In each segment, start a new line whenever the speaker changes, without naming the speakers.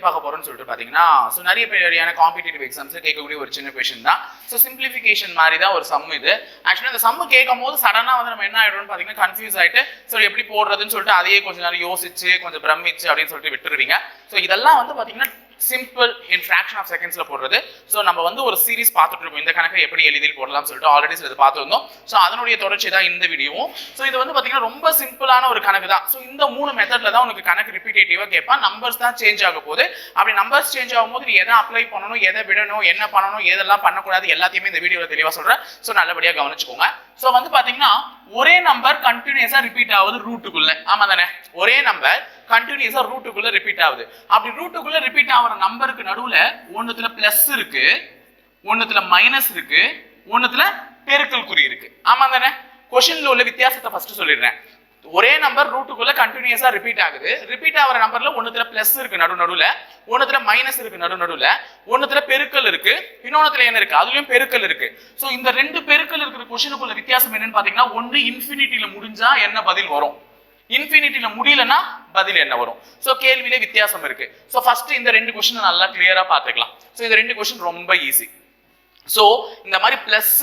பற்றி பார்க்க போறோம்னு சொல்லிட்டு பாத்தீங்கன்னா ஸோ நிறைய பேரியான காம்படிட்டிவ் எக்ஸாம்ஸ் கேட்கக்கூடிய ஒரு சின்ன கொஷின் தான். ஸோ சிம்பிளிஃபிகேஷன் மாதிரி தான் ஒரு சம் இது. ஆக்சுவலாக இந்த சம்மு கேட்கும் போது சடனா வந்து நம்ம என்ன ஆகிடும்னு பாத்தீங்கன்னா கன்ஃபியூஸ் ஆயிட்டு ஸோ எப்படி போடுறதுன்னு சொல்லிட்டு அதையே கொஞ்சம் நேரம் யோசிச்சு கொஞ்சம் பிரமிச்சு அப்படின்னு சொல்லிட்டு விட்டுருவீங்க. ஸோ இதெல்லாம் வந்து பாத்தீங்கன்னா சிம்பிள் இன் ஃபிராக்ஷன் ஆஃப் செகண்ட்ஸில் போடுறது. ஸோ நம்ம வந்து ஒரு சீரிஸ் பார்த்துட்டு இருக்கோம். இந்த கணக்கை எப்படி எளிதில் போடலாம்னு சொல்லிட்டு ஆல்ரெடி சிலது பார்த்துருந்தோம். ஸோ அதனுடைய தொடர்ச்சி தான் இந்த வீடியோவும். ஸோ இது வந்து பார்த்தீங்கன்னா ரொம்ப சிம்பிளான ஒரு கணக்கு தான். ஸோ இந்த மூணு மெத்தடில் தான் உனக்கு கணக்கு ரிப்பீட்டேட்டிவாக கேட்பான் நம்பர்ஸ் தான் சேஞ்ச் ஆக போகுது. அப்படி நம்பர்ஸ் சேஞ்ச் ஆகும்போது நீ எதை அப்ளை பண்ணணும் எதை விடணும் என்ன பண்ணணும் எதெல்லாம் பண்ணக்கூடாது எல்லாத்தையுமே இந்த வீடியோவில் தெளிவாக சொல்கிறேன் ஸோ நல்லபடியாக கவனிச்சுக்கோங்க. ஸோ வந்து பார்த்தீங்கன்னா ஒரே நம்பர் கண்டினியூஸா ரிப்பீட் ஆகுது ரூட்டுக்குள்ள ஆமா தானே ஒரே நம்பர் கண்டினியூஸா ரூட்டுக்குள்ள ரிப்பீட் ஆகுது. அப்படி ரூட்டுக்குள்ள ரிப்பீட் ஆகிற நம்பருக்கு நடுவுல ஒண்ணுத்துல பிளஸ் இருக்கு ஒண்ணுத்துல மைனஸ் இருக்கு ஒண்ணுத்துல பெருக்கல் குறி இருக்கு. ஆமா தானே கொஸ்டின்ல உள்ள வித்தியாசத்தை ஃபர்ஸ்ட் சொல்லிடுறேன். ஒரே நம்பர் ரூட்டுக்குள்ள கண்டினியூஸா ரிப்பீட் ஆகுது. ரிப்பீட் ஆகிற நம்பர்ல ஒன்னுத்துல பிளஸ் இருக்கு நடு நடுவுல ஒன்னுத்துல மைனஸ் இருக்கு நடு நடுவுல ஒன்னுத்துல பெருக்கல் இருக்கு. இன்னொன்னுத்துல என்ன இருக்கு? அதுலயும் பெருக்கல் இருக்கு. சோ இந்த ரெண்டு பெருக்கல் இருக்கிற கொஸ்டினுக்குள்ள வித்தியாசம் என்னன்னு பாத்தீங்கன்னா ஒன்று இன்ஃபினிட்டியில முடிஞ்சா என்ன பதில் வரும்? இன்ஃபினிட்டியில முடியலன்னா பதில் என்ன வரும்? ஸோ கேள்வியிலே வித்தியாசம் இருக்கு. ஸோ ஃபர்ஸ்ட் இந்த ரெண்டு கொஸ்டின் நல்லா கிளியரா பாத்துக்கலாம். ஸோ இந்த ரெண்டு கொஸ்டின் ரொம்ப ஈஸி சோ இந்த மாதிரி ப்ளஸ்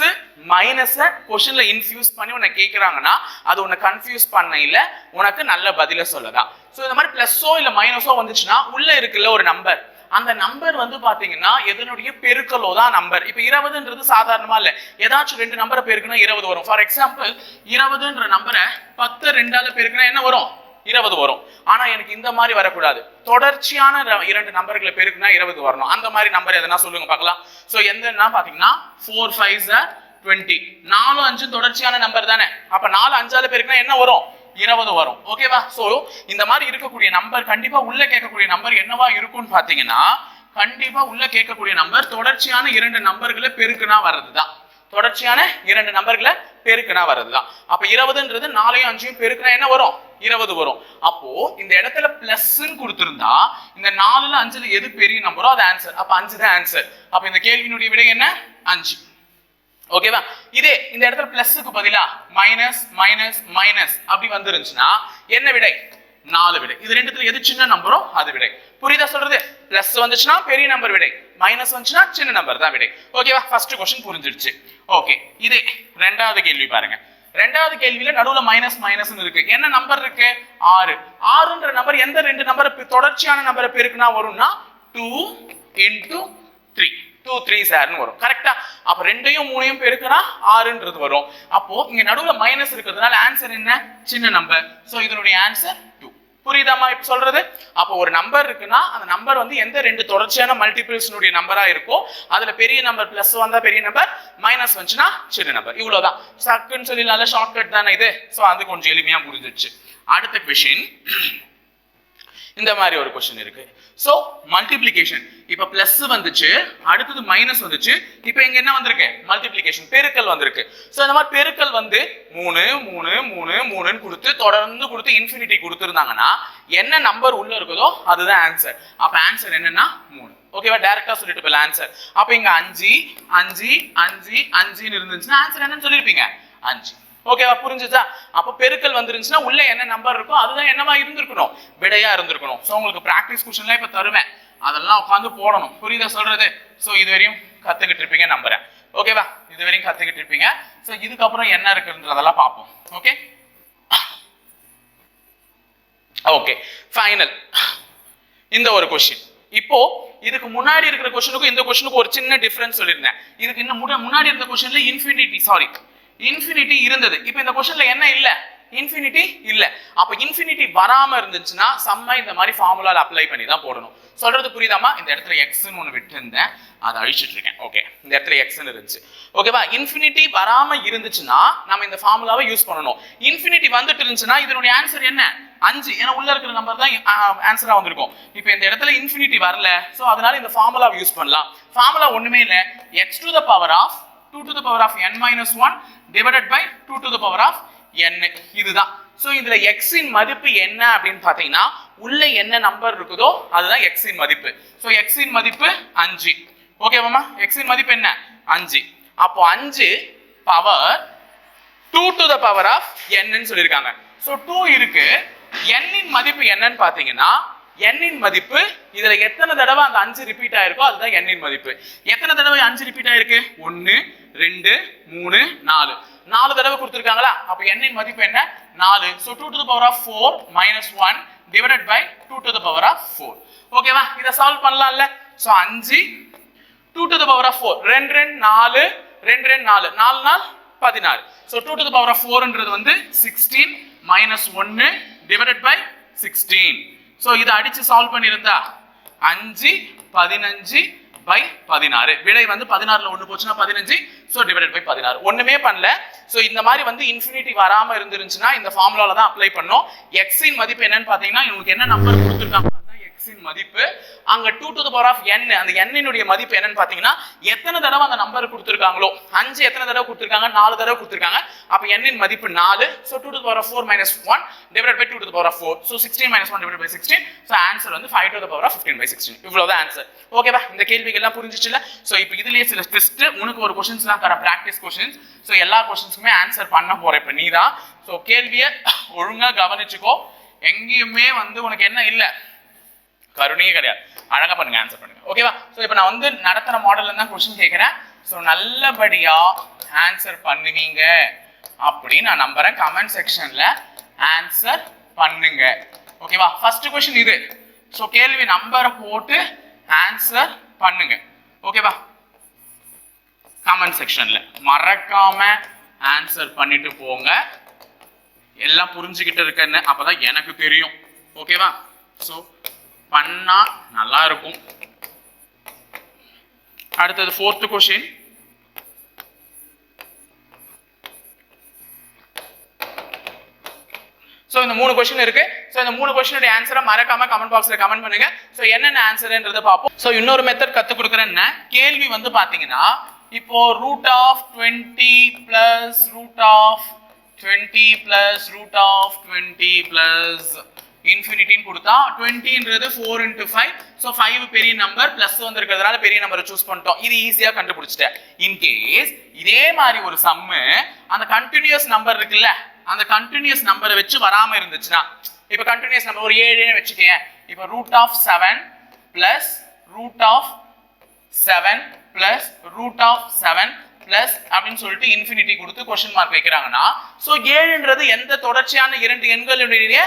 மைனஸை கொஷனில் இன்ஃபியூஸ் பண்ணி உன்னை கேக்குறாங்கன்னா அது உன்னை கன்ஃபியூஸ் பண்ணையில உனக்கு நல்ல பதிலை சொல்லலாம் சோ இந்த மாதிரி ப்ளஸ்ஸோ இல்லை மைனஸோ வந்துச்சுன்னா உள்ள இருக்குல்ல ஒரு நம்பர் அந்த நம்பர் வந்து பாத்தீங்கன்னா எதனுடைய பெருக்கலோ தான் நம்பர் இப்ப இருபதுன்றது சாதாரணமா இல்ல. ஏதாச்சும் ரெண்டு நம்பரை பெருக்குனா இருபது வரும். ஃபார் எக்ஸாம்பிள் இருபதுன்ற நம்பரை பத்து ரெண்டால பெருக்குனா என்ன வரும்? இருபது வரும். ஆனா எனக்கு இந்த மாதிரி வரக்கூடாது. தொடர்ச்சியான ர- இரண்டு நம்பர்களை பெருக்குனா இருபது வரணும். அந்த மாதிரி நம்பர் எதனா சொல்லுங்க பார்க்கலாம். சோ எந்தன்னா பாத்தீங்கன்னா ஃபோர் ஃபைவ் டுவெண்ட்டி நாலு அஞ்சு தொடர்ச்சியான நம்பர் தானே? அப்ப நாலு அஞ்சால பெருக்குன்னா என்ன வரும்? இருபது வரும். ஓகேவா சோ இந்த மாதிரி இருக்கக்கூடிய நம்பர் கண்டிப்பா உள்ள கேட்கக்கூடிய நம்பர் என்னவா இருக்கும்னு பாத்தீங்கன்னா கண்டிப்பா உள்ள கேட்கக்கூடிய நம்பர் தொடர்ச்சியான இரண்டு நம்பர்களை பெருக்குனா வர்றதுதான். தொடர்ச்சியான இரண்டு நம்பர்களை பெருக்குனா வர்றதுதான். அப்ப இருபதுன்றது நாலையும் அஞ்சையும் பெருக்குனா என்ன வரும்? இருபது வரும். அப்போ இந்த இடத்துல பிளஸ்ன்னு கொடுத்திருந்தா இந்த நாலுல அஞ்சுல எது பெரிய நம்பரோ அது ஆன்சர் அப்ப அஞ்சு தான் ஆன்சர் அப்ப இந்த கேள்வியினுடைய விடை என்ன? அஞ்சு. ஓகேவா இதே இந்த இடத்துல பிளஸ்க்கு பதிலா மைனஸ் மைனஸ் மைனஸ் அப்படி வந்துருந்துச்சுன்னா என்ன விடை? நாலு விடை. இது ரெண்டுத்துல எது சின்ன நம்பரோ அது விடை. புரியுதா சொல்றது? பிளஸ் வந்துச்சுன்னா பெரிய நம்பர் விடை. மைனஸ் வந்துச்சுன்னா சின்ன நம்பர் தான் விடை. ஓகேவா ஃபர்ஸ்ட் கொஸ்டின் புரிஞ்சிடுச்சு. ஓகே இதே ரெண்டாவது கேள்வி பாருங்க. ரெண்டாவது கேள்வியில நடுவுல மைனஸ் மைனஸ் இருக்கு. என்ன நம்பர் இருக்கு? ஆறு. ஆறுன்ற நம்பர் எந்த ரெண்டு நம்பர் தொடர்ச்சியான நம்பரை பெருக்குனா வரும்னா two into three two three சார்னு வரும். கரெக்டா அப்ப ரெண்டையும் மூணையும் பெருக்குனா ஆறுன்றது வரும். அப்போ இங்க நடுவுல மைனஸ் இருக்கிறதுனால ஆன்சர் என்ன? சின்ன நம்பர் சோ இதனுடைய ஆன்சர் புரியுதாமா இப்ப சொல்றது? அப்போ ஒரு நம்பர் இருக்குன்னா அந்த நம்பர் வந்து எந்த ரெண்டு தொடர்ச்சியான மல்டிபிள்ஸ்னுடைய நம்பரா இருக்கோ அதுல பெரிய நம்பர் பிளஸ் வந்தா பெரிய நம்பர் மைனஸ் வந்துச்சுன்னா சின்ன நம்பர் இவ்வளவுதான். சக்குன்னு சொல்லி நல்ல ஷார்ட்கட் தானே இது. ஸோ அது கொஞ்சம் எளிமையா புரிஞ்சிருச்சு. அடுத்த கொஷின் இந்த மாதிரி ஒரு கொஸ்டின் இருக்கு. சோ மல்டிப்ளிகேஷன் இப்ப பிளஸ் வந்துச்சு அடுத்தது மைனஸ் வந்துச்சு இப்போ இங்க என்ன வந்திருக்கு? மல்டிப்ளிகேஷன் பெருக்கல் வந்திருக்கு. சோ இந்த மாதிரி பெருக்கல் வந்து மூணு மூணு மூணு மூணுன்னு கொடுத்து தொடர்ந்து கொடுத்து இன்ஃபினிட்டி கொடுத்துருந்தாங்கன்னா என்ன நம்பர் உள்ள இருக்குதோ அதுதான் ஆன்சர் அப்ப ஆன்சர் என்னன்னா மூணு. ஓகேவா டைரக்டா சொல்லிட்டு போயில ஆன்சர் அப்ப இங்க அஞ்சு அஞ்சு அஞ்சு அஞ்சுன்னு இருந்துச்சுன்னா ஆன்சர் என்னன்னு சொல்லிருப்பீங்க. அஞ்சு. ஓகேவா புரிஞ்சுச்சா அப்ப பெருக்கல் வந்துருந்துச்சுன்னா உள்ள என்ன நம்பர் இருக்கோ அதுதான் என்னவா இருந்திருக்கணும்? விடையா இருந்திருக்கணும். சோ உங்களுக்கு ப்ராக்டிஸ் கொஸ்டின்லாம் இப்போ தருவேன். அதெல்லாம் உட்காந்து போடணும். புரியுதா சொல்றது? சோ இது வரையும் கத்துக்கிட்டு இருப்பீங்க நம்புறேன். ஓகேவா? இது வரையும் கத்துக்கிட்டு இருப்பீங்க. ஸோ இதுக்கப்புறம் என்ன இருக்குன்றதெல்லாம் பார்ப்போம். ஓகே ஓகே ஃபைனல் இந்த ஒரு கொஸ்டின் இப்போ இதுக்கு முன்னாடி இருக்கிற கொஸ்டினுக்கும் இந்த கொஸ்டினுக்கும் ஒரு சின்ன டிஃபரன்ஸ் சொல்லியிருந்தேன். இதுக்கு இன்னும் முன்னாடி இருந்த கொஸ்டின்ல இன்ஃபினிட்டி சாரி இன்ஃபினிட்டி இருந்தது. இப்போ இந்த கொஸ்டின்ல என்ன இல்லை? இன்ஃபினிட்டி இல்லை. அப்போ இன்ஃபினிட்டி வராமல் இருந்துச்சுன்னா செம்ம இந்த மாதிரி ஃபார்முலாவில் அப்ளை பண்ணி தான் போடணும். சொல்றது புரியுதாமா இந்த இடத்துல எக்ஸ்னு ஒன்று விட்டுருந்தேன். அதை அழிச்சிட்டு இருக்கேன். ஓகே இந்த இடத்துல எக்ஸ்னு இருந்துச்சு. ஓகேவா இன்ஃபினிட்டி வராமல் இருந்துச்சுன்னா நம்ம இந்த ஃபார்முலாவை யூஸ் பண்ணணும். இன்ஃபினிட்டி வந்துட்டு இருந்துச்சுன்னா இதனுடைய ஆன்சர் என்ன? அஞ்சு. ஏன்னா உள்ள இருக்கிற நம்பர் தான் ஆன்சரா வந்திருக்கும். இப்போ இந்த இடத்துல இன்ஃபினிட்டி வரல. ஸோ அதனால இந்த ஃபார்முலாவை யூஸ் பண்ணலாம். ஃபார்முலா ஒண்ணுமே இல்லை. X to the power of two to the power of N minus one divided by two to the power of N இதுதான். ஸோ இதுல எக்ஸின் மதிப்பு என்ன அப்படின்னு பார்த்தீங்கன்னா உள்ள என்ன நம்பர் இருக்குதோ அதுதான் எக்ஸ் மதிப்பு. ஸோ எக்ஸ் மதிப்பு அஞ்சு. ஓகேவாமா எக்ஸ் இன் மதிப்பு என்ன? அஞ்சு. அப்போ அஞ்சு power two to the power of என்னன்னு சொல்லியிருக்காங்க. ஸோ டூ இருக்கு. n மதிப்பு என்னன்னு பார்த்தீங்கன்னா எண்ணின் மதிப்பு இதுல எத்தனை தடவை அந்த அஞ்சு ரிப்பீட் ஆயிருக்கோ அதுதான் எண்ணின் மதிப்பு. எத்தனை தடவை அஞ்சு ரிப்பீட் ஆயிருக்கு? ஒன்னு ரெண்டு மூணு நாலு. நாலு தடவை கொடுத்துருக்காங்களா? அப்ப எண்ணின் மதிப்பு என்ன? நாலு. So two to power of four minus one divided by two to power of four ஓகேவா இதை சால்வ் பண்ணலாம்ல? ஸோ அஞ்சு two to the power of four ரெண்டு ரெண்டு நாலு ரெண்டு ரெண்டு நாலு. நாலு நாள் பதினாறு. So two to the power of ஃபோர்ன்றது வந்து சிக்ஸ்டீன் மைனஸ் ஒன்று டிவைடட் பை சிக்ஸ்டீன் ஸோ இதை அடித்து சால்வ் பண்ணியிருந்தா அஞ்சு பதினஞ்சு பை பதினாறு. விடை வந்து பதினாறுல ஒன்று போச்சுன்னா பதினஞ்சு ஸோ டிவைடட் பை பதினாறு. ஒன்றுமே பண்ணல. ஸோ இந்த மாதிரி வந்து இன்ஃபினிட்டி வராமல் இருந்துருந்துச்சுன்னா இந்த ஃபார்முலாவில் தான் அப்ளை பண்ணோம். எக்ஸின் மதிப்பு என்னன்னு பார்த்தீங்கன்னா இவங்களுக்கு என்ன நம்பர் கொடுத்துருக்காங்க? எக்ஸின் மதிப்பு அங்க two to power of N அந்த எண்ணினுடைய மதிப்பு என்னன்னு பாத்தீங்கன்னா எத்தனை தடவை அந்த நம்பர் கொடுத்துருக்காங்களோ அஞ்சு எத்தனை தடவை கொடுத்துருக்காங்க நாலு தடவை கொடுத்துருக்காங்க அப்ப எண்ணின் மதிப்பு நாலு so two to power of four minus one divide by two to power of four so sixteen minus one divide by sixteen so answer வந்து five to power of fifteen by sixteen இவ்வளவுதான் answer ஓகேவா இந்த கேள்விகள்லாம் புரிஞ்சிச்சுல so இப்போ இதுலயே சில test உனக்கு ஒரு கொஷின்ஸ்லாம் தர ப்ராக்டிஸ் கொஸ்டின்ஸ் ஸோ எல்லா கொஸ்டின்ஸுக்குமே ஆன்சர் பண்ண போற இப்போ நீ தான் ஸோ கேள்வியை ஒழுங்கா கவனிச்சுக்கோ. எங்கேயுமே வந்து உனக்கு என்ன இல்லை. கருணையே கிடையாது. அழகாக பண்ணுங்க ஆன்சர் பண்ணுங்க. ஓகேவா ஸோ இப்போ நான் வந்து நடத்துகிற மாடலில் தான் கொஸ்டின் கேட்குறேன். ஸோ நல்லபடியாக ஆன்சர் பண்ணுவீங்க அப்படின்னு நான் நம்புறேன். கமெண்ட் செக்ஷனில் ஆன்சர் பண்ணுங்க. ஓகேவா ஃபர்ஸ்ட் கொஸ்டின் இது. ஸோ கேள்வி நம்பரை போட்டு ஆன்சர் பண்ணுங்க. ஓகேவா கமெண்ட் செக்ஷன்ல மறக்காம ஆன்சர் பண்ணிட்டு போங்க. எல்லாம் புரிஞ்சுக்கிட்டு இருக்கேன்னு அப்பதான் எனக்கு தெரியும். ஓகேவா ஸோ பண்ணால் நல்லா இருக்கும் அடுத்தது ஃபோர்த் கொஷின் ஸோ இந்த மூணு கொஸ்டின் இருக்கு. ஸோ இந்த மூணு கொஸ்டினுடைய ஆன்சரை மறக்காம கமெண்ட் பாக்ஸில் கமெண்ட் பண்ணுங்க. ஸோ என்னென்ன ஆன்சர்ன்றதை பார்ப்போம். ஸோ இன்னொரு மெத்தட் கற்றுக் கொடுக்குறேன் கேள்வி வந்து பார்த்தீங்கன்னா இப்போ root of twenty plus root of twenty plus root of twenty plus இன்ஃபினிட்டின்னு கொடுத்தா டுவெண்ட்டின்றது four into five so five பெரிய நம்பர் ப்ளஸ் வந்துருக்கிறதுனால பெரிய நம்பரை சூஸ் பண்ணிட்டோம். இது ஈஸியாக கண்டுபிடிச்சிட்டேன். இன்கேஸ் இதே மாதிரி ஒரு சம்மு அந்த கண்டினியூஸ் நம்பர் இருக்குல்ல அந்த கண்டினியூஸ் நம்பரை வச்சு வராமல் இருந்துச்சுன்னா இப்போ கண்டினியூஸ் நம்பர் ஒரு ஏழுன்னு வச்சுக்கேன் இப்போ root of seven plus root of seven plus root of seven plus அப்படின்னு சொல்லிட்டு இன்ஃபினிட்டி கொடுத்து கொஸ்டின் மார்க் வைக்கிறாங்கன்னா ஸோ ஏழுன்றது எந்த தொடர்ச்சியான இரண்டு எண்களுடைய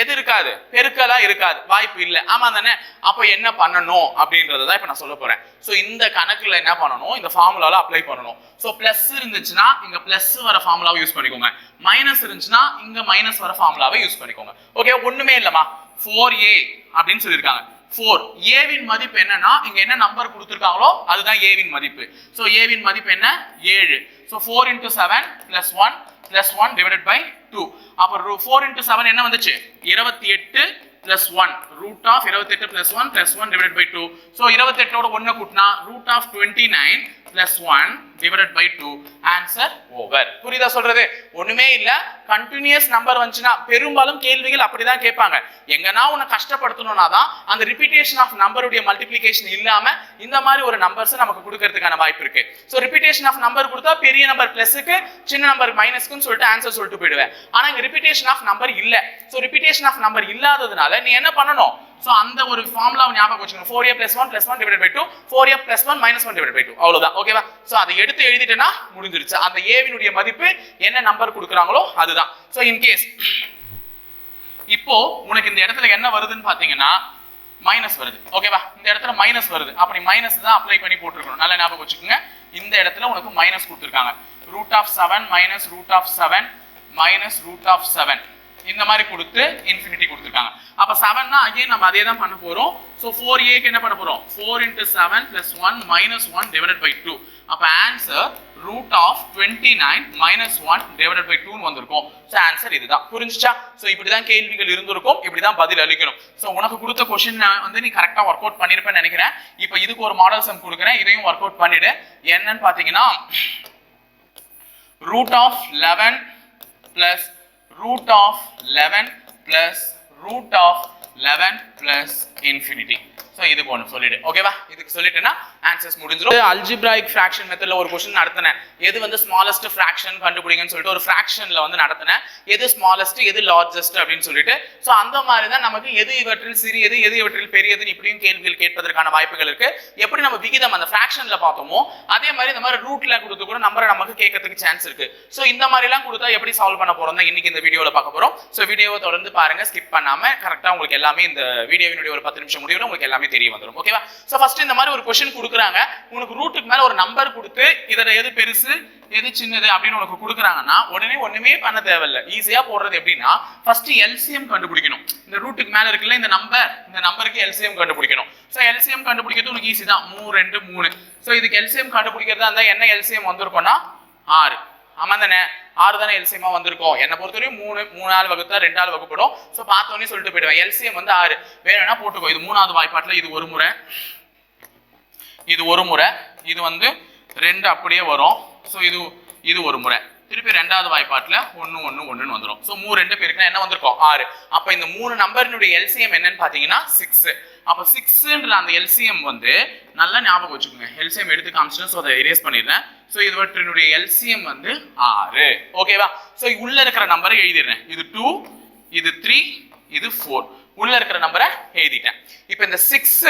எது இருக்காது? பெருக்கலா இருக்காது. வாய்ப்பு இல்லை. ஆமா தானே? அப்போ என்ன பண்ணணும் அப்படின்றத தான் இப்போ நான் சொல்ல போறேன். ஸோ இந்த கணக்குல என்ன பண்ணணும்? இந்த ஃபார்முலால அப்ளை பண்ணணும். ஸோ பிளஸ் இருந்துச்சுன்னா இங்க பிளஸ் வர ஃபார்முலாவை யூஸ் பண்ணிக்கோங்க. மைனஸ் இருந்துச்சுன்னா இங்க மைனஸ் வர ஃபார்முலாவை யூஸ் பண்ணிக்கோங்க. ஓகே ஒண்ணுமே இல்லைம்மா. ஃபோர் ஏ அப்படின்னு சொல்லியிருக்காங்க. ஃபோர் ஏவின் மதிப்பு என்னன்னா இங்க என்ன நம்பர் கொடுத்துருக்காங்களோ அதுதான் ஏவின் மதிப்பு. ஸோ ஏவின் மதிப்பு என்ன? ஏழு. So four into seven plus one plus one divided by two அப்புறம் ஃபோர் இன்டூ செவன் என்ன வந்துச்சு? இருபத்தி எட்டு பிளஸ் ஒன் ரூட் ஆஃப் இருபத்தெட்டு plus one plus one divide by two so இருபத்தெட்டோட ஒன்று கூட்டினா root of twenty nine plus one divided by two answer over புரியுதா சொல்றது? ஒண்ணுமே இல்ல. கண்டினியூஸ் நம்பர் வந்துச்சுன்னா பெரும்பாலும் கேள்விகள் அப்படிதான் கேட்பாங்க. எங்கன்னா உன்னை கஷ்டப்படுத்தணும்னா தான் அந்த ரிப்பீட்டேஷன் ஆஃப் நம்பருடைய மல்டிப்ளிகேஷன் இல்லாம இந்த மாதிரி ஒரு நம்பர்ஸ் நமக்கு கொடுக்கறதுக்கான வாய்ப்பு இருக்கு. ஸோ ரிப்பீட்டேஷன் ஆஃப் நம்பர் கொடுத்தா பெரிய நம்பர் பிளஸுக்கு சின்ன நம்பர் மைனஸ்க்குன்னு சொல்லிட்டு ஆன்சர் சொல்லிட்டு போயிடுவேன். ஆனா இங்க ரிப்பீட்டேஷன் ஆஃப் நம்பர் இல்ல. ஸோ ரிப்பீட்டேஷன் ஆஃப் நம்பர் இல்லாததுனால நீ என்ன பண்ணணும்? ஸோ அந்த ஒரு ஃபார்முலாவை ஞாபகம் வச்சுக்கணும். Four A plus one plus one divide by two four A plus one minus one divide by two அவ்வளோதான் ஓகேவா ஸோ அதை எடுத்து எழுதிட்டேன்னா முடிஞ்சிருச்சு. அந்த ஏவினுடைய மதிப்பு என்ன நம்பர் கொடுக்குறாங்களோ அதுதான். ஸோ இன்கேஸ் இப்போ உனக்கு இந்த இடத்துல என்ன வருதுன்னு பார்த்தீங்கன்னா மைனஸ் வருது. ஓகேவா இந்த இடத்துல மைனஸ் வருது. அப்படி மைனஸ் தான் அப்ளை பண்ணி போட்டுருக்கணும். நல்ல ஞாபகம் வச்சுக்கோங்க. இந்த இடத்துல உனக்கு மைனஸ் கொடுத்துருக்காங்க. Root of seven minus root of seven minus root of seven இந்த மாதிரி கொடுத்து இன்ஃபினிட்டி கொடுத்துருக்காங்க. அப்ப செவன்னா அகைன் நம்ம அதே தான் பண்ண போறோம். ஸோ ஃபோர் ஏக்கு என்ன பண்ண போறோம்? Four into seven plus one minus one divided by two அப்ப answer root of twenty nine minus one divided by டூன்னு வந்திருக்கும். ஸோ ஆன்சர் இதுதான். புரிஞ்சுச்சா? ஸோ இப்படிதான் கேள்விகள் இருந்திருக்கும். இப்படிதான் பதில் அளிக்கணும். ஸோ உனக்கு கொடுத்த கொஸ்டின் வந்து நீ கரெக்டாக ஒர்க் அவுட் பண்ணியிருப்பேன்னு நினைக்கிறேன். இப்போ இதுக்கு ஒரு மாடல் சம் கொடுக்குறேன். இதையும் ஒர்க் அவுட் பண்ணிடு. என்னன்னு பார்த்தீங்கன்னா root of eleven plus root of 11 plus root of 11 plus infinity so இதுக்கு ஒன்று சொல்லிடு. ஓகேவா இதுக்கு சொல்லிட்டேன்னா ஆன்சர்ஸ் முடிஞ்சிடும் அல்ஜிப்ராய்க் ஃப்ராக்ஷன் மெத்தடில் ஒரு கொஸ்டின் நடத்தினேன். எது வந்து ஸ்மாலஸ்ட் ஃப்ராக்ஷன் கண்டுபிடிங்கன்னு சொல்லிட்டு ஒரு ஃப்ராக்ஷனில் வந்து நடத்தினேன். எது ஸ்மாலஸ்ட் எது லார்ஜஸ்ட் அப்படின்னு சொல்லிட்டு. ஸோ அந்த மாதிரி தான் நமக்கு எது இவற்றில் சிறியது எது இவற்றில் பெரியதுன்னு இப்படியும் கேள்விகள் கேட்பதற்கான வாய்ப்புகள் இருக்கு. எப்படி நம்ம விகிதம் அந்த ஃப்ராக்ஷனில் பார்த்தோமோ அதே மாதிரி இந்த மாதிரி ரூட்ல கொடுத்து கூட நம்பரை நமக்கு கேட்கறதுக்கு சான்ஸ் இருக்கு. ஸோ இந்த மாதிரிலாம் கொடுத்தா எப்படி சால்வ் பண்ண போறோம் தான் இன்னைக்கு இந்த வீடியோவில் பார்க்க போறோம். ஸோ வீடியோவை தொடர்ந்து பாருங்க. ஸ்கிப் பண்ணாம கரெக்டாக உங்களுக்கு எல்லாமே இந்த வீடியோவினுடைய ஒரு பத்து நிமிஷம் முடிவில் உங்களுக்கு எல்லாமே தெரிய வந்துடும் ஓகேவா ஸோ ஃபர்ஸ்ட் இந்த மாதிரி ஒரு கொஸ்டின் கொடுக்குறாங்க. உனக்கு ரூட்டுக்கு மேலே ஒரு நம்பர் கொடுத்து இதில் எது பெருசு எது சின்னது அப்படின்னு உனக்கு கொடுக்குறாங்கன்னா உடனே ஒன்றுமே பண்ண தேவையில்ல. ஈஸியாக போடுறது எப்படின்னா ஃபர்ஸ்ட் எல்சிஎம் கண்டுபிடிக்கணும். இந்த ரூட்டுக்கு மேலே இருக்குல்ல இந்த நம்பர் இந்த நம்பருக்கு எல்சிஎம் கண்டுபிடிக்கணும். ஸோ எல்சிஎம் கண்டுபிடிக்கிறது உனக்கு ஈஸி தான். மூணு ரெண்டு மூணு. ஸோ இதுக்கு எல்சிஎம் கண்டுபிடிக்கிறதா இருந்தால் என்ன எல்சிஎம் வந்திருக்கும்னா ஆறு. ஆமாம் தானே? ஆறு தானே எல்சிஎம்மா வந்திருக்கும். என்னை பொறுத்தவரையும் மூணு மூணு நாள் வகுத்தா ரெண்டு வகுப்படும். ஸோ பார்த்தோன்னே சொல்லிட்டு போயிடுவேன். எல்சிஎம் வந்து ஆறு. வேணும்னா போட்டுக்கோ. இது மூணாவது வாய்ப்பாட்டில் இது ஒரு முறை. இது ஒரு முறை. இது வந்து ரெண்டு அப்படியே வரும். ஸோ இது இது ஒரு முறை. திருப்பி ரெண்டாவது வாய்ப்பாட்டில் ஒன்று ஒன்று ஒன்றுன்னு வந்துடும் ஸோ மூணு ரெண்டு பேருக்குன்னா என்ன வந்திருக்கும்? ஆறு. அப்போ இந்த மூணு நம்பரினுடைய எல்சிஎம் என்னன்னு பார்த்தீங்கன்னா சிக்ஸ் அப்போ சிக்ஸ்ன்ற அந்த எல்சிஎம் வந்து நல்லா ஞாபகம் வச்சுக்கோங்க. எல்சிஎம் எடுத்து காமிச்சிட்டு ஸோ அதை எரேஸ் பண்ணிடுறேன். ஸோ இதுவற்றினுடைய எல்சிஎம் வந்து ஆறு. ஓகேவா ஸோ உள்ள இருக்கிற நம்பரை எழுதிடுறேன். இது டூ இது த்ரீ இது ஃபோர் உள்ள இருக்கிற நம்பரை எழுதிட்டேன். இப்போ இந்த சிக்ஸ்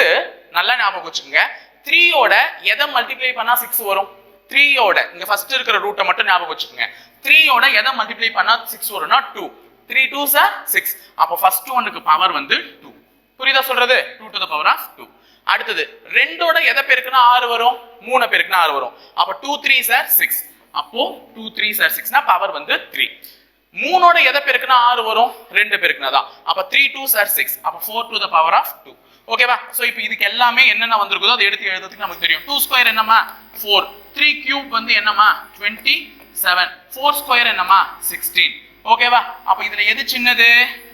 நல்லா ஞாபகம் வச்சுக்கோங்க. த்ரீயோட எதை மல்டிப்ளை பண்ணால் சிக்ஸ் வரும்? த்ரீயோட இங்க ஃபர்ஸ்ட் இருக்கிற ரூட்டை மட்டும் ஞாபகம் வச்சுக்கோங்க. த்ரீயோட எதை மல்டிப்ளை பண்ணா சிக்ஸ் வரும்னா டூ த்ரீ டூ சார் சிக்ஸ் அப்போ ஃபர்ஸ்ட் ஒன்னுக்கு பவர் வந்து டூ புரியுதா சொல்றது? Two to the power of two அடுத்தது ரெண்டோட எதை பெருக்குனா ஆறு வரும்? மூணு பெருக்குனா ஆறு வரும். அப்போ டூ த்ரீ சார் சிக்ஸ் அப்போ டூ த்ரீ சார் சிக்ஸ்னா பவர் வந்து த்ரீ மூணோட எதை பெருக்குனா ஆறு வரும்? ரெண்டு பெருக்குனா தான். அப்போ த்ரீ டூ சார் சிக்ஸ் அப்போ four to the power of two ஓகேவா ஸோ இப்போ இதுக்கு எல்லாமே என்னென்ன வந்திருக்குதோ அதை எடுத்து எழுதுறதுக்கு நமக்கு தெரியும். டூ ஸ்கொயர் என்னம்மா? ஃபோர் த்ரீ கியூப் வந்து என்னம்மா? டுவெண்ட்டி செவன் ஃபோர் ஸ்கொயர் என்னம்மா சிக்ஸ்டீன் ஓகேவா அப்போ இதில் எது சின்னது?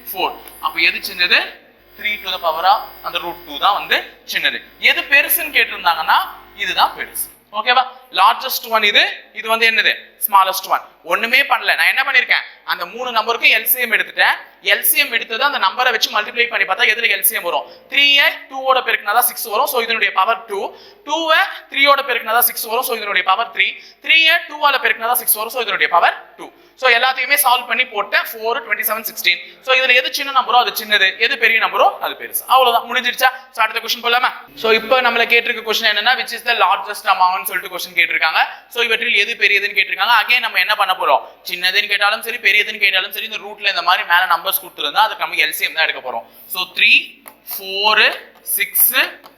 ஃபோர் அப்போ எது சின்னது? த்ரீ டு த பவரா அந்த ரூட் டூ தான் வந்து சின்னது. எது பெருசுன்னு கேட்டிருந்தாங்கன்னா இதுதான் பெருசு. ஓகேவா லார்ஜஸ்ட் ஒன் இது இது வந்து என்னது? ஸ்மாலஸ்ட் ஒன் ஒண்ணுமே பண்ணல. நான் என்ன பண்ணிருக்கேன்? அந்த மூணு நம்பருக்கும் எல்சிஎம் எடுத்துட்டேன். எல்சிஎம் எடுத்தது அந்த நம்பரை வச்சு மல்டிப்ளை பண்ணி பார்த்தா எதுல எல்சிஎம் வரும்? த்ரீயை டூவோட பெருக்குனா தான் சிக்ஸ் வரும். ஸோ இதனுடைய பவர் டூ டூவை த்ரீயோட பெருக்குனா தான் சிக்ஸ் வரும். ஸோ இதனுடைய பவர் த்ரீ த்ரீயை டூவால பெருக்குனா தான் சிக்ஸ் வரும். ஸோ இதனுடைய பவர் டூ ஸோ எல்லாத்தையுமே சால்வ் பண்ணி போட்டேன் four twenty seven sixteen so இதில் எது சின்ன நம்பரோ அது சின்னது. எது பெரிய நம்பரோ அது பெருசு. அவ்வளோதான் முடிஞ்சிருச்சா? ஸோ அடுத்த கொஸ்டின் போலாமா? ஸோ இப்போ நம்மள கேட்டிருக்க கொஸ்டின் என்னன்னா which is the largest amount சொல்லிட்டு கொஸ்டின் கேட்டிருக்காங்க. ஸோ இவற்றில் எது பெரியதுன்னு கேட்டிருக்காங்க. அகைன் நம்ம என்ன பண்ண போறோம்? சின்னதுன்னு கேட்டாலும் சரி பெரியதுன்னு கேட்டாலும் சரி இந்த ரூட்ல இந்த மாதிரி மேல நம்பர்ஸ் கொடுத்துருந்தா அதுக்கு நம்ம எல்சிஎம் தான் எடுக்க போறோம். So three four six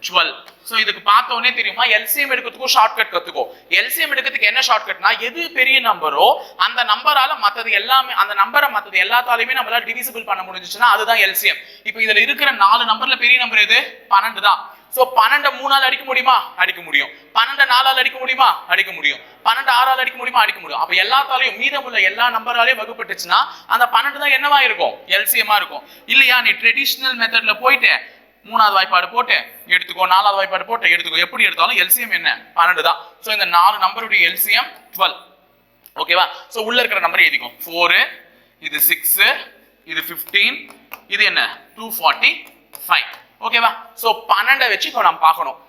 twelve so இதுக்கு பார்த்த உடனே தெரியுமா? எல்சிஎம் எடுக்கிறதுக்கும் ஷார்ட்கட் கற்றுக்கோ எல்சிஎம் எடுக்கிறதுக்கு என்ன ஷார்ட்கட்னா எது பெரிய நம்பரோ அந்த நம்பரால மத்தது எல்லாமே அந்த நம்பரை மற்றது எல்லாத்தாலையுமே நம்மளால டிவிசிபிள் பண்ண முடிஞ்சிச்சுன்னா அதுதான் எல்சிஎம் இப்போ இதுல இருக்கிற நாலு நம்பர்ல பெரிய நம்பர் எது? பன்னெண்டு தான். சோ பன்னெண்டு மூணால் அடிக்க முடியுமா? அடிக்க முடியும். பன்னெண்டு நாலால் அடிக்க முடியுமா? அடிக்க முடியும். பன்னெண்டு ஆறால் அடிக்க முடியுமா? அடிக்க முடியும். அப்ப எல்லாத்தாலையும் மீதமுள்ள எல்லா நம்பராலையும் வகுப்பட்டுச்சுன்னா அந்த பன்னெண்டு தான் என்னவா இருக்கும்? எல்சிஎம்மா இருக்கும். இல்லையா நீ ட்ரெடிஷ்னல் மெத்தட்ல போயிட்டு. மூணாவது வாய்ப்பாடு போட்டு. எடுத்துக்கோ. நாலாவது வாய்ப்பாடு போட்டு. எடுத்துக்கோ. எப்படி எடுத்தாலும் எல்சிஎம் என்ன? பன்னெண்டு தான். ஸோ இந்த நாலு நம்பருடைய எல்சிஎம் டுவெல். ஓகேவா ஸோ உள்ள இருக்கிற நம்பர் எழுதிக்கும் ஃபோரு இது சிக்ஸு இது ஃபிஃப்டீன் இது என்ன? டூ ஃபார்ட்டி ஃபைவ் ஓகேவா ஸோ பன்னெண்டை வச்சு இப்போ நம்ம பார்க்கணும்.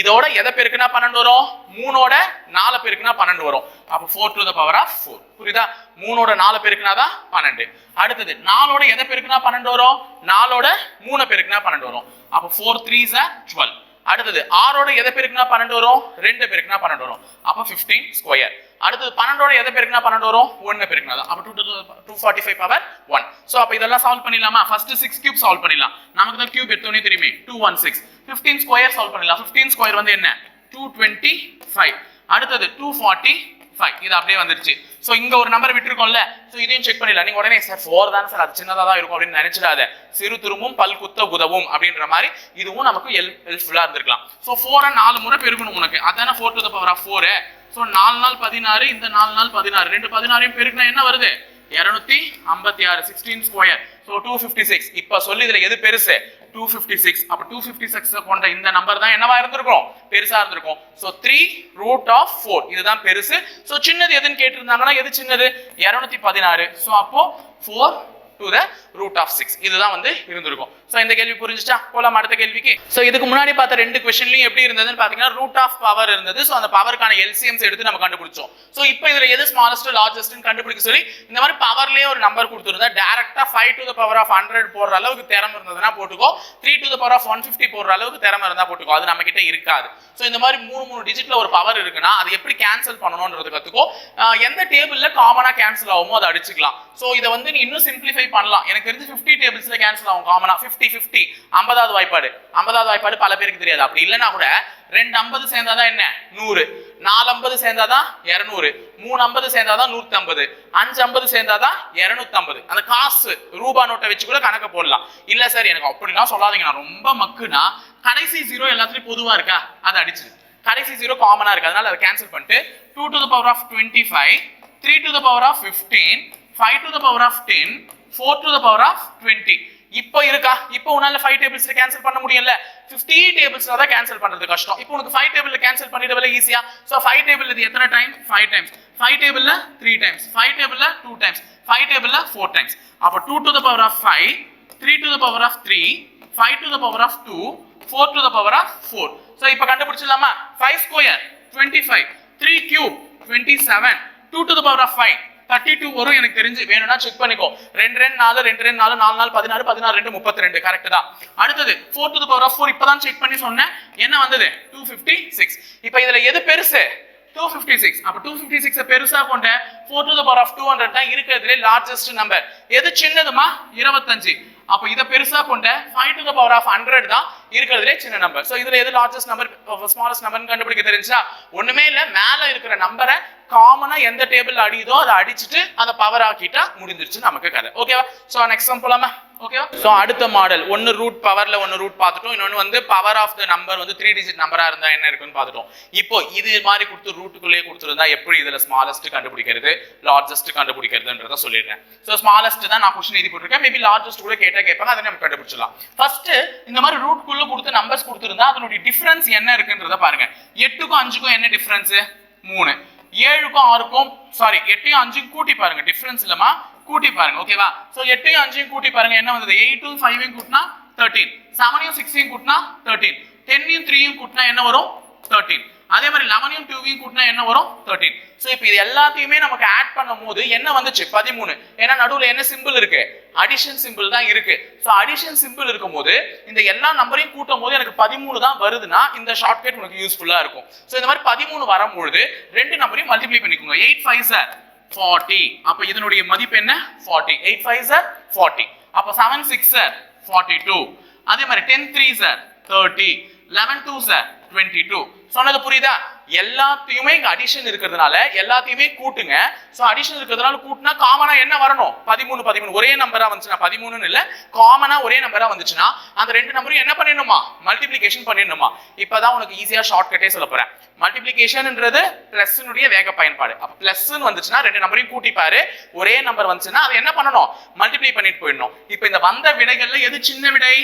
இதோட எதை பெருக்குனா பன்னெண்டு வரும்? மூணோட நாலு பெருக்குனா பன்னெண்டு வரும். அப்போ four to the power of four புரியுதா? மூணோட நாலு பெருக்குனா தான் பன்னெண்டு. அடுத்தது நாலோட எதை பெருக்குனா பன்னெண்டு வரும்? நாலோட மூணு பெருக்குனா பன்னெண்டு வரும். அப்போ ஃபோர் த்ரீ டுவெல் அடுத்தது ஆறோட எதை பெருக்குனா பன்னெண்டு வரும்? ரெண்டு பெருக்குனா பன்னெண்டு வரும். அப்போ ஃபிஃப்டீன் ஸ்கொயர் அடுத்தது பன்னெண்டோட எதை பெருக்குனா பன்னெண்டு வரும்? ஒன்று பெருக்குனா தான். அப்போ two two forty five power one so அப்போ இதெல்லாம் சால்வ் பண்ணிடலாமா? ஃபர்ஸ்ட் சிக்ஸ் கியூப் சால்வ் பண்ணிடலாம். நமக்கு தான் கியூப் எடுத்தோடனே தெரியுமே. Two one six fifteen square solve பண்ணிடலாம். ஃபிஃப்டீன் ஸ்கொயர் வந்து என்ன? டூ டுவெண்ட்டி ஃபைவ் அடுத்தது டூ ஃபார்ட்டி ஃபைவ் இது அப்படியே வந்துருச்சு. ஸோ இங்கே ஒரு நம்பர் விட்டுருக்கோம்ல. ஸோ இதையும் செக் பண்ணிடலாம். நீங்கள் உடனே சார் ஃபோர் தானே சார்? அது சின்னதாக தான் இருக்கும் அப்படின்னு நினைச்சிடாத. சிறு துருமும் பல் குத்த உதவும் அப்படின்ற மாதிரி இதுவும் நமக்கு ஹெல்ப் ஹெல்ப்ஃபுல்லாக இருந்திருக்கலாம். ஸோ ஃபோரை நாலு முறை பெருக்கணும் உனக்கு. அதானே four to the power of four so நாலு நாள் பதினாறு இந்த நாலு நாள் பதினாறு. ரெண்டு பதினாறையும் பெருக்கினா என்ன வருது? இருநூத்தி ஐம்பத்தி ஆறு sixteen square so two fifty six இப்போ சொல்லி இதில் எது பெருசு? டூ ஃபிஃப்டி சிக்ஸ் அப்போ டூ ஃபிஃப்டி சிக்ஸ் கொண்ட இந்த நம்பர் தான் என்னவா இருந்திருக்கும்? பெருசா இருந்திருக்கும். So three root of four இதுதான் பெருசு. ஸோ சின்னது எதுன்னு கேட்டிருந்தாங்கன்னா எது சின்னது? இருநூத்தி பதினாறு. ஸோ அப்போ four to the root of six இதுதான் வந்து இருந்திருக்கும். ஸோ இந்த கேள்வி புரிஞ்சுச்சா? போலாம் அடுத்த கேள்விக்கு? ஸோ இதுக்கு முன்னாடி பார்த்த ரெண்டு கொஸ்டின்லையும் எப்படி இருந்ததுன்னு பார்த்தீங்கன்னா ரூட் ஆஃப் பவர் இருந்தது. ஸோ அந்த பவருக்கான எல்சிஎம்ஸ் எடுத்து நம்ம கண்டுபிடிச்சோம். ஸோ இப்போ இதுல எது ஸ்மாலஸ்ட் லார்ஜஸ்ட்னு கண்டுபிடிக்க சொல்லி இந்த மாதிரி பவர்லயே ஒரு நம்பர் கொடுத்துருந்தா டேரக்டாக five to the power of hundred போடுற அளவுக்கு திறமை இருந்ததுன்னா போட்டுக்கோ. Three to the power of one fifty போடுற அளவுக்கு திறமை இருந்தால் போட்டுக்கோ. அது நம்ம கிட்ட இருக்காது. ஸோ இந்த மாதிரி மூணு மூணு டிஜிட்டில் ஒரு பவர் இருக்குன்னா அது எப்படி கேன்சல் பண்ணணும்ன்றது கற்றுக்கோ எந்த டேபிள்ல காமனா கேன்சல் ஆகுமோ அதை அடிச்சுக்கலாம். ஸோ இதை வந்து நீ இன்னும் சிம்பிளிஃபை பண்ணலாம். எனக்கு தெரிஞ்சு ஃபிஃப்டி டேபிள்ஸ்ல கேன்சல் ஆகும் காமனா ஃபிஃப்டி ஃபிஃப்டி ஐம்பதாவது வாய்ப்பாடு. ஐம்பதாவது வாய்ப்பாடு பல பேருக்கு தெரியாது. அப்படி இல்லைன்னா கூட ரெண்டு ஐம்பது சேர்ந்தாதான் என்ன? நூறு. நாலு ஐம்பது சேர்ந்தாதான் இரநூறு. மூணு ஐம்பது சேர்ந்தாதான் நூத்தி ஐம்பது அஞ்சு ஐம்பது சேர்ந்தாதான் இரநூத்தி ஐம்பது அந்த காசு ரூபா நோட்டை வச்சு கூட கணக்கு போடலாம். இல்ல சார் எனக்கு அப்படிலாம் சொல்லாதீங்க. நான் ரொம்ப மக்குனா கடைசி ஜீரோ எல்லாத்துலயும் பொதுவா இருக்கா? அதை அடிச்சிரு. கடைசி ஜீரோ காமனா இருக்கு. அதனால அதை கேன்சல் பண்ணிட்டு two to the power of twenty five three to the power of fifteen five to the power of ten four to the power of twenty இப்போ இருக்கா? இப்போ உன்னால ஃபைவ் டேபிள்ஸ் கேன்சல் பண்ண முடியல ஃபிஃப்டி டேபிள்ஸ் தான் cancel பண்றது கஷ்டம். இப்போ உனக்கு ஃபைவ் டேபிள் கேன்சல் பண்ணிடவில்லை ஈஸியா ஸோ ஃபைவ் டேபிள் இது எத்தனை டைம் ஃபைவ் டைம்ஸ் ஃபைவ் டேபிள்ல த்ரீ டைம்ஸ் ஃபைவ் டேபிள்ல டூ டைம்ஸ் ஃபைவ் டேபிள்ல ஃபோர் டைம்ஸ் அப்போ two to the power of five three to the power of three five to the power of two four to the power of four so இப்போ கண்டுபிடிச்சிடலாமா? Five square twenty five three cube twenty seven two to the power of five thirty two வரும் எனக்கு தெரிஞ்சு. வேணும்னா check பண்ணிக்கோ. ரெண்டு ரெண்டு நாலு ரெண்டு ரெண்டு நாலு நாலு நாலு பதினாறு பதினாறு ரெண்டு முப்பத்தி ரெண்டு கரெக்ட் தான். அடுத்தது four to power of four இப்பதான் செக் பண்ணி சொன்னேன். என்ன வந்தது? டூ ஃபிஃப்டி சிக்ஸ் இப்போ இதுல எது பெருசு? டூ ஃபிஃப்டி சிக்ஸ் அப்போ டூ ஃபிஃப்டி சிக்ஸ் பெருசா கொண்ட four to power of two hundred தான் இருக்கிறதுலே லார்ஜஸ்ட் நம்பர் எது சின்னதுமா? இருபத்தஞ்சு. அப்போ இதை பெருசா கொண்ட five to the power of hundred தான் இருக்கிறதுலே சின்ன நம்பர் ஸோ இதுல எது லார்ஜஸ்ட் நம்பர் ஸ்மாலஸ்ட் நம்பர் கண்டுபிடிக்க தெரிஞ்சா ஒண்ணுமே இல்ல மேல இருக்கிற நம்பரை காமனா எந்த டேபிள் அடியுதோ அதை அடிச்சுட்டு அதை பவர் ஆக்கிட்டா முடிஞ்சிருச்சு நமக்கு கதை. ஓகேவா ஸோ நெக்ஸ்ட் போலாமா? ஓகேவா ஸோ அடுத்த மாடல் ஒன்னு ரூட் பவர்ல ஒன்னு ரூட் பார்த்துட்டோம். இன்னொன்னு வந்து பவர் ஆஃப் த நம்பர் வந்து த்ரீ டிஜிட் நம்பராக இருந்தால் என்ன இருக்குன்னு பார்த்துட்டோம். இப்போ இது மாதிரி கொடுத்து ரூட்டுக்குள்ளேயே கொடுத்துருந்தா எப்படி இதில் ஸ்மாலஸ்ட் கண்டுபிடிக்கிறது லார்ஜஸ்ட் கண்டுபிடிக்கிறதுன்றத சொல்லிடுறேன். ஸோ ஸ்மாலஸ்ட் தான் நான் கொஸ்டின் எழுதி போட்டிருக்கேன். மேபி லார்ஜஸ்ட் கூட கேட்டால் கேட்பாங்க அதை நம்ம கண்டுபிடிச்சிடலாம். ஃபர்ஸ்ட் இந்த மாதிரி ரூட்டுக்குள்ளே கொடுத்து நம்பர்ஸ் கொடுத்துருந்தா அதனுடைய டிஃபரன்ஸ் என்ன இருக்குன்றத பாருங்க. எட்டுக்கும் அஞ்சுக்கும் என்ன டிஃபரன்ஸ் மூணு. ஏழுக்கும் ஆறுக்கும் சாரி எட்டையும் அஞ்சும் கூட்டி பாருங்க. டிஃபரன்ஸ் இல்லமா கூட்டி பாருங்க ஓகேவா சோ எட்டையும் அஞ்சையும் கூட்டி பாருங்க என்ன வந்தது? எயிட்டும் ஃபைவையும் கூட்டினா தேர்ட்டீன் செவனையும் சிக்ஸையும் கூட்டினா தேர்ட்டீன் டென்னையும் த்ரீயும் கூட்டினா என்ன வரும்? தேர்ட்டீன் அதே மாதிரி லெவனையும் டூவையும் கூட்டினா என்ன வரும்? தேர்ட்டீன் ஸோ இப்போ இது எல்லாத்தையுமே நமக்கு ஆட் பண்ணும் போது என்ன வந்துச்சு? பதிமூணு. ஏன்னா நடுவில் என்ன சிம்பிள் இருக்கு? அடிஷன் சிம்பிள் தான் இருக்கு. ஸோ அடிஷன் சிம்பிள் இருக்கும்போது இந்த எல்லா நம்பரையும் கூட்டும் போது எனக்கு பதிமூணு தான் வருதுன்னா இந்த ஷார்ட்கட் உனக்கு யூஸ்ஃபுல்லா இருக்கும். ஸோ இந்த மாதிரி பதிமூணு வரும்பொழுது ரெண்டு நம்பரையும் மல்டிப்ளை பண்ணிக்கோங்க. எயிட் ஃபைவ் சார் ஃபார்ட்டி அப்போ இதனுடைய மதிப்பு என்ன? Forty eight five sir forty அப்போ seven six sir forty two அதே மாதிரி ten three sir thirty eleven two sir twenty two சொன்னது புரியுதா? எல்லாத்தையுமே இங்க அடிஷன் இருக்கிறதுனால எல்லாத்தையுமே கூட்டுங்க. சோ அடிஷன் இருக்கிறதுனால கூட்டினா காமனா என்ன வரணும்? பதிமூணு பதிமூணு. ஒரே நம்பரா வந்துச்சுன்னா பதிமூணுன்னு இல்ல காமனா ஒரே நம்பரா வந்துச்சுன்னா அந்த ரெண்டு நம்பரும் என்ன பண்ணிடணுமா? மல்டிப்ளிகேஷன் பண்ணிடணுமா? இப்பதான் உனக்கு ஈஸியா ஷார்ட் கட்டே சொல்ல போறேன். மல்டிபிளிகேஷன்ன்றது பிளஸ்னுடைய வேக பயன்பாடு. அப்ப பிளஸ்ன்னு வந்துச்சுன்னா ரெண்டு நம்பரையும் கூட்டிப்பாரு ஒரே நம்பர் வந்துச்சுன்னா அதை என்ன பண்ணணும்? மல்டிப்ளை பண்ணிட்டு போயிடணும். இப்போ இந்த வந்த விடைகள்ல எது சின்ன விடை?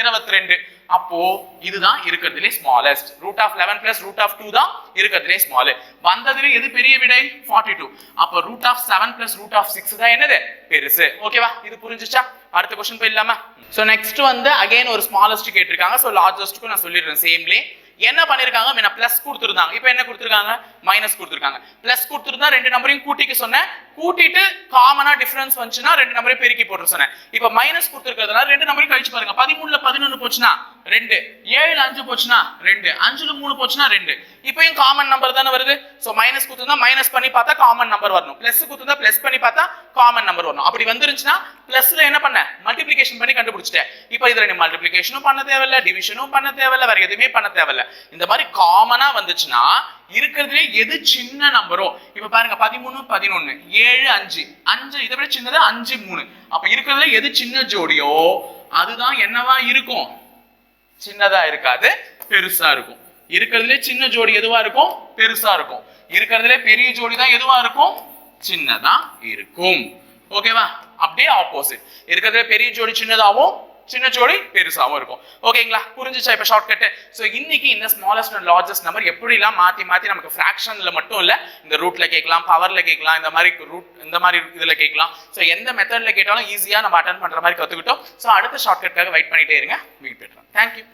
இருபத்தி ரெண்டு. அப்போ இதுதான் இருக்கிறதுலே smallest root of eleven plus root of two தான் இருக்கிறதுலே ஸ்மால் வந்ததுல எது பெரிய விடை? ஃபார்ட்டி டூ அப்போ root of seven plus root of six தான் என்னது? பெருசு. ஓகேவா இது புரிஞ்சுச்சா? அடுத்த கொஸ்டின் போயிடலாமா ஸோ நெக்ஸ்ட் வந்து அகைன் ஒரு ஸ்மாலஸ்ட் கேட்டிருக்காங்க. ஸோ லார்ஜஸ்ட்டுக்கும் நான் சொல்லிடுறேன் சேம்லே என்ன பண்ணிருக்காங்க? முன்ன பிளஸ் கொடுத்துருந்தாங்க. இப்போ என்ன கொடுத்துருக்காங்க? மைனஸ் கொடுத்துருக்காங்க. பிளஸ் கொடுத்துருந்தா ரெண்டு நம்பரையும் கூட்டிக்க சொன்னேன். கூட்டிட்டு காமனா டிஃபரன்ஸ் வந்துச்சுன்னா ரெண்டு நம்பரையும் பெருக்கி போட்டு சொன்னேன். இப்போ மைனஸ் கொடுத்துருக்கிறதுனால ரெண்டு நம்பரையும் கழிச்சு பாருங்க. பதிமூணுல பதினொன்று போச்சுன்னா ரெண்டு. ஏழு அஞ்சு போச்சுன்னா ரெண்டு. அஞ்சுல மூணு போச்சுன்னா ரெண்டு. இப்பயும் காமன் நம்பர் தானே வருது? ஸோ மைனஸ் கொடுத்துருந்தா மைனஸ் பண்ணி பார்த்தா காமன் நம்பர் வரணும். பிளஸ் கொடுத்துருந்தா பிளஸ் பண்ணி பார்த்தா காமன் நம்பர் வரணும். அப்படி வந்துருச்சுன்னா பிளஸ்ல என்ன பண்ண? மல்டிப்ளிகேஷன் பண்ணி கண்டுபிடிச்சிட்டேன். இப்போ இதுல நீ மல்டிப்ளிகேஷனும் பண்ண தேவையில்ல டிவிஷனும் பண்ண தேவையில்ல வேற எதுவுமே பண்ண தேவையில்ல. இந்த மாதிரி காமனா வந்துச்சுன்னா இருக்கிறதுலே எது சின்ன நம்பரோ இப்ப பாருங்க பதிமூணு பதினொன்னு. ஏழு அஞ்சு. அஞ்சு இதை விட சின்னது அஞ்சு மூணு. அப்ப இருக்கிறதுல எது சின்ன ஜோடியோ அதுதான் என்னவா இருக்கும்? சின்னதா இருக்காது பெருசா இருக்கும். இருக்கிறதுல சின்ன ஜோடி எதுவா இருக்கும்? பெருசா இருக்கும். இருக்கிறதுல பெரிய ஜோடி தான் எதுவா இருக்கும்? சின்னதா இருக்கும். ஓகேவா அப்படியே ஆப்போசிட் இருக்கிறதுல பெரிய ஜோடி சின்னதாவும் சின்ன ஜோடி பெருசாகவும் இருக்கும். ஓகேங்களா புரிஞ்சுச்சா? இப்போ ஷார்ட்கட் ஸோ இன்னைக்கு இந்த ஸ்மாலஸ்ட் அண்ட் லார்ஜஸ்ட் நம்பர் எப்படிலாம் மாற்றி மாற்றி நமக்கு ஃப்ராக்ஷனில் மட்டும் இல்லை இந்த ரூட்ல கேட்கலாம் பவர்ல கேட்கலாம் இந்த மாதிரி ரூட் இந்த மாதிரி இதில் கேட்கலாம். ஸோ எந்த மெத்தடில் கேட்டாலும் ஈஸியாக நம்ம அட்டன் பண்ணுற மாதிரி கற்றுக்கிட்டோம் ஸோ அடுத்த ஷார்ட்கட்காக வெயிட் பண்ணிட்டே இருங்க. வெயிட் பண்ணுறேன் தேங்க்யூ